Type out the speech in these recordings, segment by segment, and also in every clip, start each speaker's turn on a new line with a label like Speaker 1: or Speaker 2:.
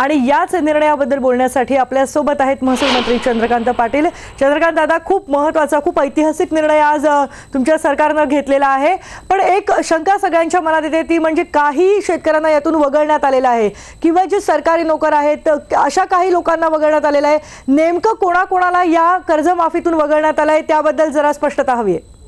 Speaker 1: आणि याच निर्णयाबद्दल बोलण्यासाठी आपल्यासोबत आहेत महसूल मंत्री चंद्रकांत पाटील. चंद्रकांत दादा खूप महत्त्वाचा खूप ऐतिहासिक निर्णय आज तुमच्या सरकारनं घेतलेला आहे. पण एक शंका सगळ्यांच्या मनात येते ती म्हणजे काही शेतकऱ्यांना यातून वगळण्यात आलेलं आहे. किंवा जे सरकारी नोकर आहेत अशा काही लोकांना वगळण्यात आलेलं आहे. नेमकं कोणाकोणाला या कर्जमाफीतून वगळण्यात आलं आहे त्याबद्दल जरा स्पष्टता हवी आहे.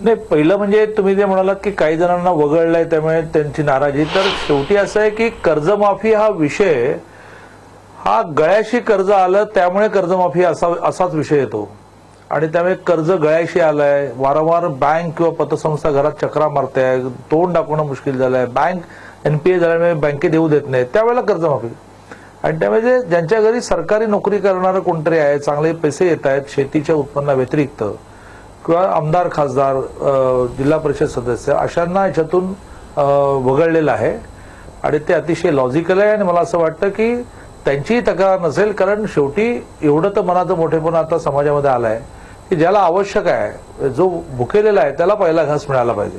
Speaker 2: नाही पहिलं म्हणजे तुम्ही जे म्हणालात की काही जणांना वगळलंय त्यामुळे त्यांची नाराजी. तर शेवटी असं आहे की कर्जमाफी हा विषय हा गळ्याशी कर्ज आलं त्यामुळे कर्जमाफी असा असाच विषय येतो. आणि त्यामुळे कर्ज गळ्याशी आलंय वारंवार बँक किंवा पतसंस्था घरात चक्रा मारते तोंड दाखवणं मुश्किल झालंय बँक एनपीए झाल्यामुळे बँकेत येऊ देत नाही त्यावेळेला कर्जमाफी. आणि त्यामुळे जे ज्यांच्या घरी सरकारी नोकरी करणारं कोणतरी आहे चांगले पैसे येत आहेत शेतीच्या उत्पन्नाव्यतिरिक्त किंवा आमदार खासदार जिल्हा परिषद सदस्य अशांना याच्यातून वगळलेलं आहे. आणि ते अतिशय लॉजिकल आहे आणि मला असं वाटतं की त्यांचीही तक्रार नसेल कारण शेवटी एवढं तर मनाचं मोठेपणा आता समाजामध्ये आलं आहे की ज्याला आवश्यक आहे जो भुकेलेला आहे त्याला पहिला घास मिळाला पाहिजे.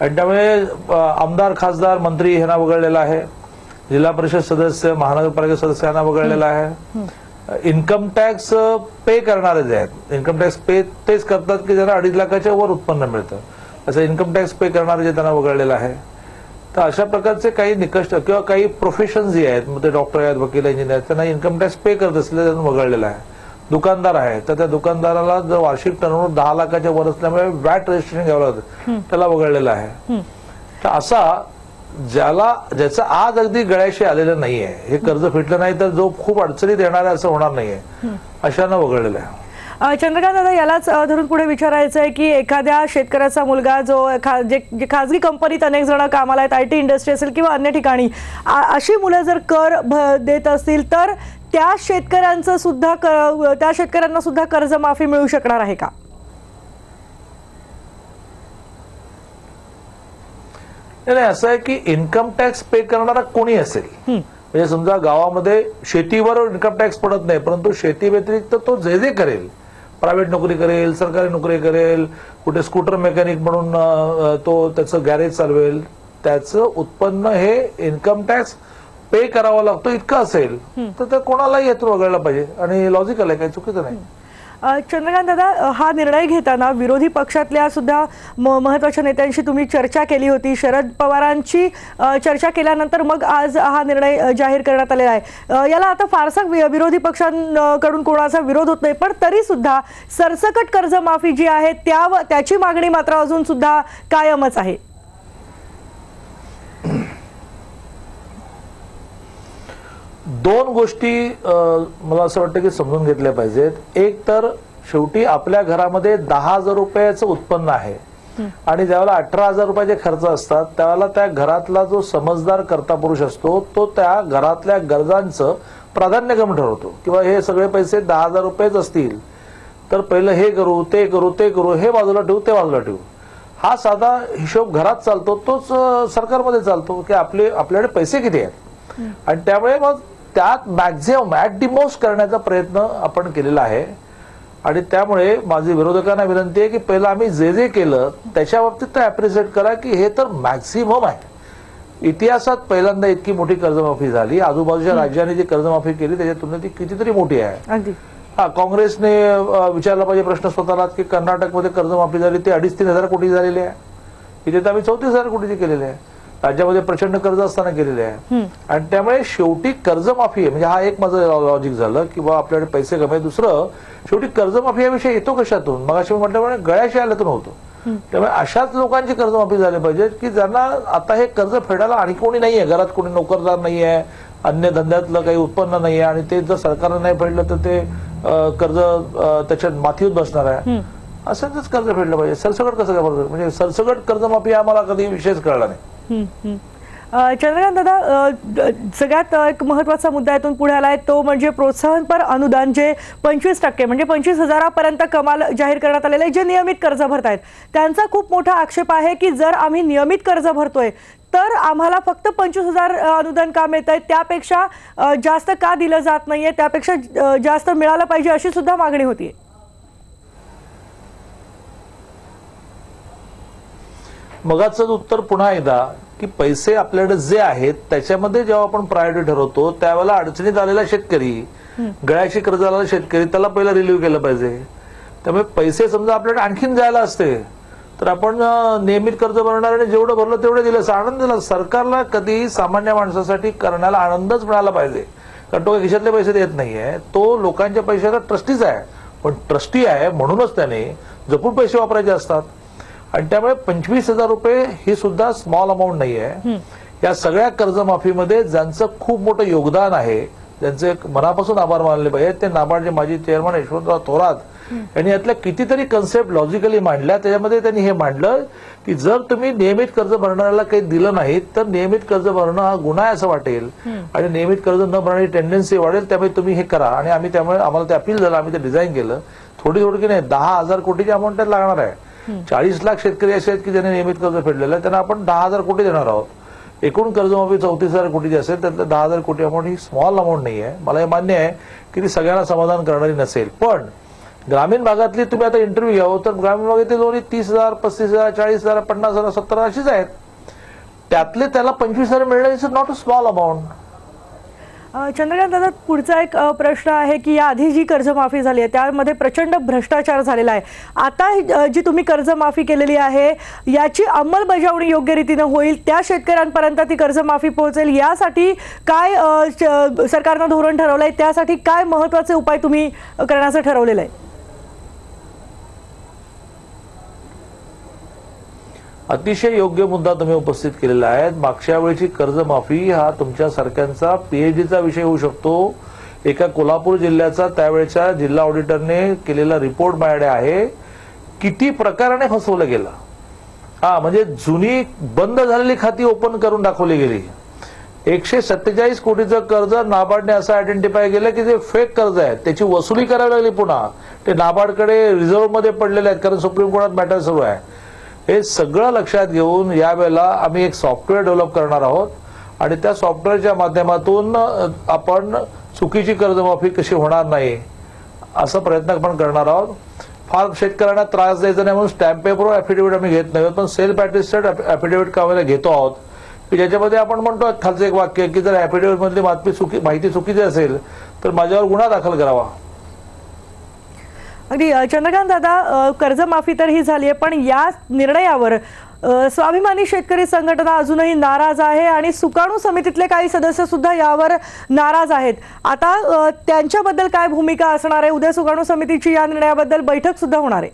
Speaker 2: आणि त्यामुळे आमदार खासदार मंत्री ह्यांना वगळलेला आहे. जिल्हा परिषद सदस्य महानगरपालिका सदस्य यांना वगळलेला आहे. इन्कम टॅक्स पे करणारे जे आहेत इन्कम टॅक्स पे तेच करतात की ज्यांना अडीच लाखाच्या वर उत्पन्न मिळतं. असं इन्कम टॅक्स पे करणारे जे त्यांना वगळलेलं आहे. तर अशा प्रकारचे काही निकष किंवा काही प्रोफेशन जे आहेत मग ते डॉक्टर आहेत वकील इंजिनियर त्यांना इन्कम टॅक्स पे करत असलेलं त्यांना वगळलेलं आहे. दुकानदार आहे तर त्या दुकानदाराला जर वार्षिक टर्नओव्हर दहा लाखाच्या वर असल्यामुळे वॅट रजिस्ट्रेशन घ्यावं लागतं त्याला वगळलेलं आहे. तर असा ज्याला ज्याचं आज अगदी गळ्याशी आलेलं नाहीये हे कर्ज फिटलं नाही तर जो खूप अडचणीत येणार आहे असं होणार नाहीये. अशांना वगळलेलं आहे.
Speaker 1: चंद्रकांत दादा यालाच धरून पुढे विचारायचं आहे की एखाद्या शेतकऱ्याचा मुलगा जो खा जे खाजगी कंपनीत अनेक जण कामाला आहेत आय टी इंडस्ट्री असेल किंवा अन्य ठिकाणी अशी मुलं जर कर देत असतील तर त्या शेतकऱ्यांचं सुद्धा त्या शेतकऱ्यांना सुद्धा कर्जमाफी मिळू शकणार आहे का?
Speaker 2: नाही असं आहे की इन्कम टॅक्स पे करणारा कोणी असेल. म्हणजे समजा गावामध्ये शेतीवर इन्कम टॅक्स पडत नाही परंतु शेती व्यतिरिक्त तो जे जे करेल प्रायव्हेट नोकरी करेल सरकारी नोकरी करेल कुठे स्कूटर मेकॅनिक म्हणून तो त्याचं गॅरेज चालवेल त्याचं उत्पन्न हे इन्कम टॅक्स पे करावा लागतो इतकं असेल तर ते कोणालाही यातून वगळलं पाहिजे. आणि लॉजिकल आहे काही चुकीचं नाही.
Speaker 1: चंद्रकांत दादा हा निर्णय घेताना विरोधी पक्षातल्या सुद्धा म- महत्त्वाच्या नेत्यांशी तुम्ही चर्चा केली होती. शरद पवारांची चर्चा केल्यानंतर मग आज हा निर्णय जाहीर करण्यात आलेला आहे. याला आता फारसा विरोधी पक्षांकडून कोणाचा विरोध होत नाही पण तरी सुद्धा सरसकट कर्जमाफी जी आहे त्या त्याची मागणी मात्र अजून सुद्धा कायमच आहे.
Speaker 2: दोन गोष्टी मला असं वाटतं की समजून घेतल्या पाहिजेत. एक तर शेवटी आपल्या घरामध्ये दहा हजार रुपयाचं उत्पन्न आहे. आणि ज्यावेळेला अठरा हजार रुपयाचे खर्च असतात त्यावेळेला त्या घरातला जो समजदार कर्ता पुरुष असतो तो त्या घरातल्या गरजांचं प्राधान्यक्रम ठरवतो. किंवा हे सगळे पैसे दहा हजार रुपयेच असतील. तर पहिलं हे करू ते करू ते करू हे बाजूला ठेवू ते बाजूला ठेवू. हा साधा हिशोब घरात चालतो तोच सरकारमध्ये चालतो की आपले आपल्याकडे पैसे किती आहेत? आणि त्यामुळे मग त्यात मॅक्झिमम ऍट दी मोस्ट करण्याचा प्रयत्न आपण केलेला आहे. आणि त्यामुळे माझी विरोधकांना विनंती आहे की पहिलं आम्ही जे जे केलं त्याच्या बाबतीत तर अप्रिशिएट करा की हे तर मॅक्झिमम आहे. इतिहासात पहिल्यांदा इतकी मोठी कर्जमाफी झाली. आजूबाजूच्या राज्यांनी जी कर्जमाफी केली त्याच्या तुलनेत ती कितीतरी मोठी आहे. हा काँग्रेसने विचारला पाहिजे प्रश्न स्वतःला की कर्नाटकमध्ये कर्जमाफी झाली ती अडीच तीन हजार कोटी झालेली आहे. इथे तर आम्ही चौतीस हजार कोटीची केलेली आहे. राज्यामध्ये प्रचंड कर्ज असताना केलेले आहे. आणि त्यामुळे शेवटी कर्जमाफी आहे. म्हणजे हा एक माझं लॉजिक झालं की बा आपल्याकडे पैसे कमी आहे. दुसरं शेवटी कर्जमाफी हा विषय येतो कशातून? मग अशी म्हटल्यामुळे गळ्याशी आल्यातून होतो. त्यामुळे अशाच लोकांची कर्जमाफी झाली पाहिजे की ज्यांना आता हे कर्ज फेडायला आणि कोणी नाहीये घरात कोणी नोकरदार नाहीये अन्य धंद्यातलं काही उत्पन्न नाहीये आणि ते जर सरकारनं नाही फेडलं तर ते कर्ज अं, त्याच्या माथीवर बसणार आहे. असंच कर्ज फेडलं पाहिजे. सरसकट कसं काय म्हणजे सरसकट कर्जमाफी मला कधी विषयच कळला नाही.
Speaker 1: चंद्रकांत दादा सगळ्यात एक महत्त्वाचा मुद्दा यातून पुढे आला आहे तो म्हणजे प्रोत्साहनपर अनुदान जे पंचवीस टक्के म्हणजे पंचवीस हजारापर्यंत कमाल जाहीर करण्यात आलेलं आहे जे नियमित कर्ज भरत आहेत त्यांचा खूप मोठा आक्षेप आहे की जर आम्ही नियमित कर्ज भरतोय तर आम्हाला फक्त पंचवीस हजार अनुदान का मिळत आहे त्यापेक्षा जास्त का दिलं जात नाही आहे त्यापेक्षा जास्त मिळालं पाहिजे अशी सुद्धा मागणी आहे
Speaker 2: मगाचं उत्तर पुन्हा एकदा की पैसे आपल्याकडे जे आहेत त्याच्यामध्ये जेव्हा आपण प्रायोरिटी ठरवतो त्यावेळेला अडचणीत आलेला शेतकरी गळ्याशी कर्ज आलेला शेतकरी त्याला पहिला रिलीव्ह केलं पाहिजे. त्यामुळे पैसे समजा आपल्याकडे आणखीन जायला असते तर आपण नियमित कर्ज भरणाऱ्याने जेवढं भरलं तेवढं दिलं असं आनंद दिला सरकारला कधीही सामान्य माणसासाठी करण्याला आनंदच मिळाला पाहिजे. कारण तो खिशातले पैसे देत नाहीये तो लोकांच्या पैशाचा ट्रस्टीच आहे. पण ट्रस्टी आहे म्हणूनच त्याने जपून पैसे वापरायचे असतात. आणि त्यामुळे पंचवीस हजार रुपये ही सुद्धा स्मॉल अमाऊंट नाही आहे या सगळ्या कर्जमाफीमध्ये ज्यांचं खूप मोठं योगदान आहे ज्यांचे एक मनापासून आभार मानले पाहिजे ते नाबार्डचे माजी चेअरमन यशवंतराव थोरात यांनी यातल्या कितीतरी कन्सेप्ट लॉजिकली मांडल्या. त्याच्यामध्ये त्यांनी हे मांडलं की जर तुम्ही नियमित कर्ज भरणाऱ्याला काही दिलं नाही तर नियमित कर्ज भरणं हा गुन्हा आहे असं वाटेल. आणि नियमित कर्ज न भरण्याची टेंडन्सी वाढेल त्यामुळे तुम्ही हे करा. आणि आम्ही त्यामुळे आम्हाला ते अपील झालं आम्ही ते डिझाईन केलं. थोडी थोडी की नाही दहा हजार कोटीची अमाऊंट लागणार आहे. चाळीस लाख शेतकरी असे आहेत की ज्यांनी नियमित कर्ज फेडलेलं आहे त्यांना आपण दहा हजार कोटी देणार आहोत. एकूण कर्जमाफी चौतीस हजार कोटीची असेल त्यातलं दहा हजार कोटी अमाऊंट ही स्मॉल अमाऊंट नाही आहे मला हे मान्य आहे की ती सगळ्यांना समाधान करणारी नसेल. पण ग्रामीण भागातली तुम्ही आता इंटरव्ह्यू घ्यावं हो, तर ग्रामीण भागातली दोन्ही तीस हजार पस्तीस हजार चाळीस हजार पन्नास हजार सत्तर हजार अशीच आहेत. त्यातले त्याला पंचवीस हजार मिळणं is not a small amount
Speaker 1: दादा पुढचा एक प्रश्न आहे की याआधी जी कर्जमाफी झाली आहे त्यामध्ये प्रचंड भ्रष्टाचार झालेला आहे. आता जी तुम्ही कर्जमाफी केलेली आहे याची अंमलबजावणी योग्य रीतीनं होईल त्या शेतकऱ्यांपर्यंत ती कर्जमाफी पोहोचेल यासाठी काय सरकारनं धोरण ठरवलं आहे त्यासाठी काय महत्त्वाचे उपाय तुम्ही करण्याचं ठरवलेलं आहे?
Speaker 2: अतिशय योग्य मुद्दा तुम्ही उपस्थित केलेला आहे मागच्या वेळची कर्जमाफी हा तुमच्या सारख्यांचा पीएचडीचा विषय होऊ शकतो. एका कोल्हापूर जिल्ह्याचा त्यावेळेच्या जिल्हा ऑडिटरने केलेला रिपोर्ट माझ्याकडे आहे. किती प्रकाराने फसवलं गेलं. हा म्हणजे जुनी बंद झालेली खाती ओपन करून दाखवली गेली. एकशे सत्तेचाळीस कोटीचं कर्ज नाबार्डने असं आयडेंटिफाय केलं की जे फेक कर्ज आहे त्याची वसुली करावी लागली पुन्हा. ते नाबार्डकडे रिझर्व्हमध्ये पडलेले आहेत कारण सुप्रीम कोर्टात मॅटर सुरू आहे. हे सगळं लक्षात घेऊन यावेळेला आम्ही एक सॉफ्टवेअर डेव्हलप करणार आहोत. आणि त्या सॉफ्टवेअरच्या माध्यमातून आपण चुकीची कर्जमाफी कशी होणार नाही असा प्रयत्न आपण करणार आहोत. फार शेतकऱ्यांना त्रास द्यायचा नाही म्हणून स्टॅम्प पेपरवर ॲफिडेव्हिट आम्ही घेत नाही आहोत, पण सेल्फ अटेस्टेड ॲफिडेव्हिट कामाला घेतो आहोत. की ज्याच्यामध्ये आपण म्हणतो खालचं एक वाक्य की जर ॲफिडेव्हिट बातमी चुकी माहिती चुकीची असेल तर माझ्यावर गुन्हा दाखल करावा.
Speaker 1: अगदी चंद्रकांत दादा कर्जमाफी तर ही झाली आहे पण या निर्णयावर स्वाभिमानी शेतकरी संघटना अजूनही नाराज आहे आणि सुकाणू समितीतले काही सदस्य सुद्धा यावर नाराज आहेत. आता त्यांच्याबद्दल काय भूमिका असणार आहे? उद्या सुकाणू समितीची या निर्णयाबद्दल बैठक सुद्धा होणार आहे.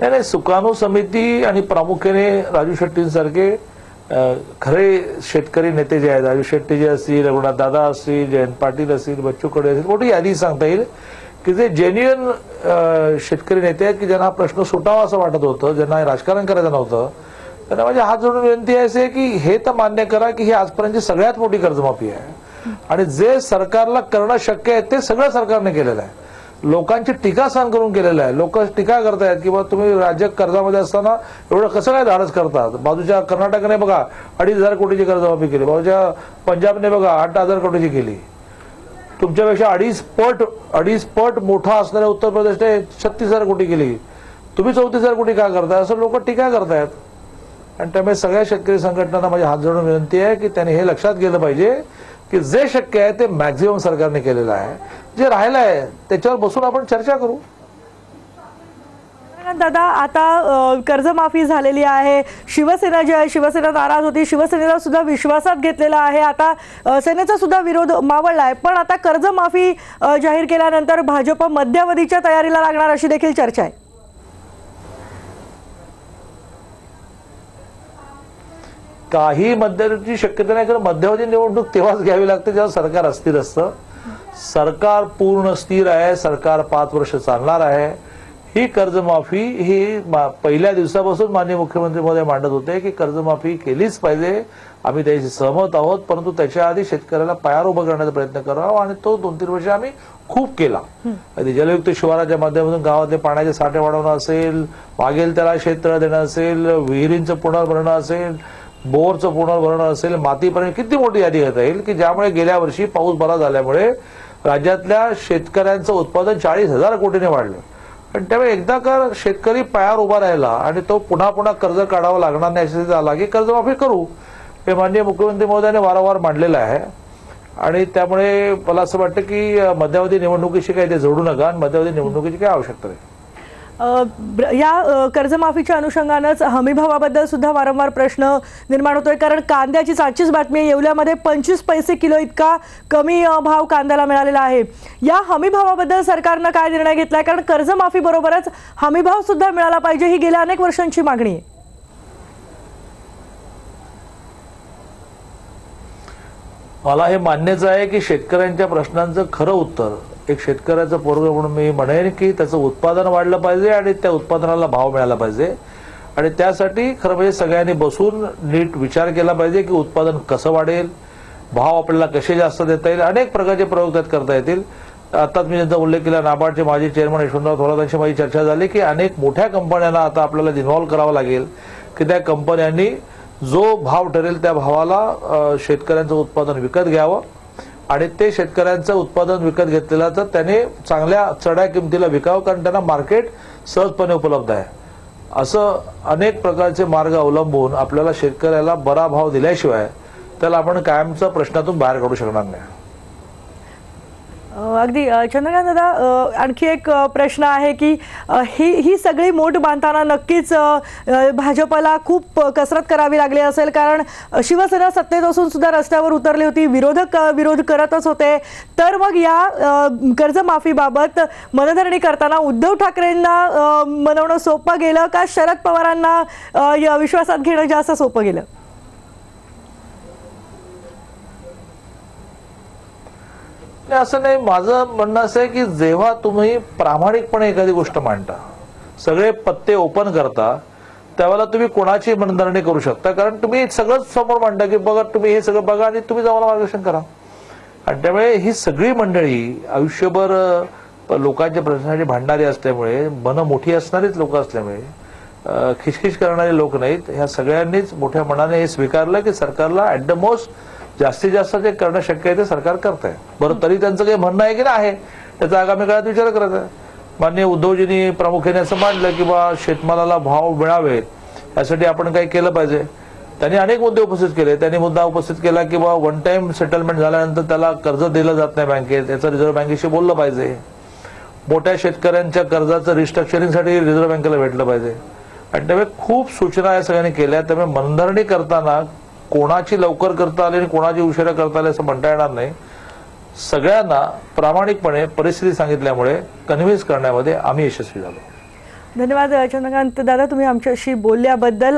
Speaker 2: नाही नाही सुकाणू समिती आणि प्रामुख्याने राजू शेट्टींसारखे खरे शेतकरी नेते जे आहेत राजू शेट्टी जे असतील रघुनाथ दादा असतील जयंत पाटील असतील बच्चू कडे असतील मोठी यादी सांगता येईल की जे जेन्युअन शेतकरी नेते आहेत की ज्यांना हा प्रश्न सुटावा असं वाटत होतं ज्यांना हे राजकारण करायचं नव्हतं त्यांना माझी हात जोडून विनंती आहे असे की हे तर मान्य करा की ही आजपर्यंतची सगळ्यात मोठी कर्जमाफी आहे. आणि जे सरकारला करणं शक्य आहे ते सगळं सरकारने केलेलं आहे. लोकांची टीका सहन करून केलेलं आहे. लोक टीका करतायत की बा तुम्ही राज्य कर्जामध्ये असताना एवढं कसं काय धाडस करतात? बाजूच्या कर्नाटकने बघा अडीच हजार कोटीची कर्जमाफी केली. बाजूच्या पंजाबने बघा आठ हजार कोटीची केली. तुमच्यापेक्षा अडीच पट अडीच पट मोठा असणाऱ्या उत्तर प्रदेशने छत्तीस हजार कोटी केली. तुम्ही चौतीस हजार कोटी का करताय? असं लोक टीका करतायत. आणि त्यामुळे सगळ्या शेतकरी संघटनांना माझी हात जोडून विनंती आहे की त्यांनी हे लक्षात गेलं पाहिजे की जे शक्य आहे ते मॅक्झिमम सरकारने केलेलं आहे. जे राहिलं आहे त्याच्यावर बसून आपण चर्चा करू.
Speaker 1: दादा आता कर्जमाफी झालेली आहे. शिवसेना जी आहे शिवसेना नाराज होती. शिवसेनेला सुद्धा विश्वासात घेतलेला आहे. आता सेनेचा सुद्धा विरोध मावळला आहे. पण आता कर्जमाफी जाहीर केल्यानंतर भाजप मध्यावधीच्या तयारीला लागणार अशी देखील चर्चा आहे.
Speaker 2: काही मध्यवर्ती शक्यता नाही कारण मध्यावधी निवडणूक तेव्हाच घ्यावी लागते जेव्हा सरकार अस्थिर असतं. सरकार पूर्ण स्थिर आहे सरकार पाच वर्ष चालणार आहे. ही कर्जमाफी ही पहिल्या दिवसापासून माननीय मुख्यमंत्री महोदय मांडत होते की कर्जमाफी केलीच पाहिजे. आम्ही त्याशी सहमत आहोत परंतु त्याच्या आधी शेतकऱ्याला पायावर उभं करण्याचा प्रयत्न करावा आणि तो दोन तीन वर्ष आम्ही खूप केला. जलयुक्त शिवाराच्या माध्यमातून गावातले पाण्याचे साठे वाढवणं असेल मागेल त्याला शेततळ देणं असेल विहिरींचं पुनर्भरणं असेल बोरचं पुनर्भरण असेल मातीपर्यंत किती मोठी यादी घेता येईल की ज्यामुळे गेल्या वर्षी पाऊस बरा झाल्यामुळे राज्यातल्या शेतकऱ्यांचं उत्पादन चाळीस हजार कोटीने वाढलं. पण त्यामुळे एकदा का शेतकरी पायावर उभा राहिला आणि तो पुन्हा पुन्हा कर्ज काढावं लागणार नाही अशी आला की कर्जमाफी करू हे माननीय मुख्यमंत्री महोदयाने वारंवार मांडलेलं आहे. आणि त्यामुळे मला असं वाटतं की मध्यावधी निवडणुकीशी काही ते जोडू नका आणि मध्यावधी निवडणुकीची काही आवश्यकता नाही.
Speaker 1: या कर्जमाफीच्या अनुषंगानंच हमीभावाबद्दल सुद्धा वारंवार प्रश्न निर्माण होतोय. कारण कांद्याची आजचीच बातमी आहे. येवल्यामध्ये पंचवीस पैसे किलो इतका कमी भाव कांद्याला मिळालेला आहे. या हमीभावाबद्दल सरकारनं काय निर्णय घेतलाय? कारण कर्जमाफी बरोबरच हमीभाव सुद्धा मिळाला पाहिजे ही गेल्या अनेक वर्षांची मागणी आहे.
Speaker 2: मला हे मान्यच आहे की शेतकऱ्यांच्या प्रश्नांचं खरं उत्तर एक शेतकऱ्याचं पोरग म्हणून मी म्हणेन की त्याचं उत्पादन वाढलं पाहिजे आणि त्या उत्पादनाला भाव मिळाला पाहिजे. आणि त्यासाठी खरं म्हणजे सगळ्यांनी बसून नीट विचार केला पाहिजे की उत्पादन कसं वाढेल भाव आपल्याला कसे जास्त देता येईल अनेक प्रकारचे प्रयोग त्यात करता येतील. आताच मी त्यांचा उल्लेख केला नाबार्डचे माजी चेअरमन यशवंतराव थोरातांशी माझी चर्चा झाली की अनेक मोठ्या कंपन्यांना आता आपल्याला इन्व्हॉल्व्ह करावं लागेल की त्या कंपन्यांनी जो भाव ठरेल त्या भावाला शेतकऱ्यांचं उत्पादन विकत घ्यावं आणि ते शेतकऱ्यांचं उत्पादन विकत घेतलेलं तर त्याने चांगल्या चढ्या किमतीला विकावं कारण त्यांना मार्केट सहजपणे उपलब्ध आहे. असं अनेक प्रकारचे मार्ग अवलंबून आपल्याला शेतकऱ्याला बरा भाव दिल्याशिवाय त्याला आपण कायमचा प्रश्नातून बाहेर काढू शकणार नाही.
Speaker 1: अगदी चंद्रकांत दादा आणखी एक प्रश्न आहे की ही ही सगळी मोठ बांधताना नक्कीच भाजपला खूप कसरत करावी लागली असेल. कारण शिवसेना सत्तेत असून सुद्धा रस्त्यावर उतरली होती. विरोधक विरोध करतच होते. तर मग या कर्जमाफीबाबत मनधरणी करताना उद्धव ठाकरेंना मनवणं सोपं गेलं का शरद पवारांना विश्वासात घेणं जास्त सोपं गेलं?
Speaker 2: नाही, असं नाही. माझं म्हणणं असं आहे की जेव्हा तुम्ही प्रामाणिकपणे एखादी गोष्ट मांडता सगळे पत्ते ओपन करता त्यावेळेला तुम्ही कोणाची मनधरणी करू शकता? कारण तुम्ही सगळंच समोर मांडता की बघा तुम्ही हे सगळं बघा आणि तुम्ही जाऊन मार्गदर्शन करा. आणि त्यामुळे ही सगळी मंडळी आयुष्यभर लोकांच्या प्रश्नासाठी भांडणारी असल्यामुळे मनं मोठी असणारीच लोक असल्यामुळे अ, खिचखिच करणारे लोक नाहीत. ह्या सगळ्यांनीच मोठ्या मनाने हे स्वीकारलं की सरकारला ॲट द मोस्ट जास्तीत जास्त जे करणं शक्य आहे ते सरकार करत आहे बरं तरी त्यांचं काही म्हणणं आहे की नाही आहे? त्याचा आगामी काळात विचार करत आहे. मान्य उद्धवजींनी प्रामुख्याने असं मांडलं की बा शेतमालाला भाव मिळावेत यासाठी आपण काही केलं पाहिजे. त्यांनी अनेक मुद्दे उपस्थित केले. त्यांनी मुद्दा उपस्थित केला की बा वन टाइम सेटलमेंट झाल्यानंतर त्याला कर्ज दिलं जात नाही बँकेत. याचं रिझर्व्ह बँकेशी बोललं पाहिजे. मोठ्या शेतकऱ्यांच्या कर्जाचं रिस्ट्रक्चरिंगसाठी रिझर्व्ह बँकेला भेटलं पाहिजे. आणि त्यामुळे खूप सूचना या सगळ्यांनी केल्या. त्यामुळे मनधरणी करताना कोणाची लवकर करता आली आणि कोणाची उशिरा करता आली असं म्हणता येणार नाही. सगळ्यांना प्रामाणिकपणे परिस्थिती सांगितल्यामुळे कन्व्हिन्स करण्यामध्ये आम्ही यशस्वी झालो.
Speaker 1: धन्यवाद चंद्रकांत दादा तुम्ही आमच्याशी बोलल्याबद्दल.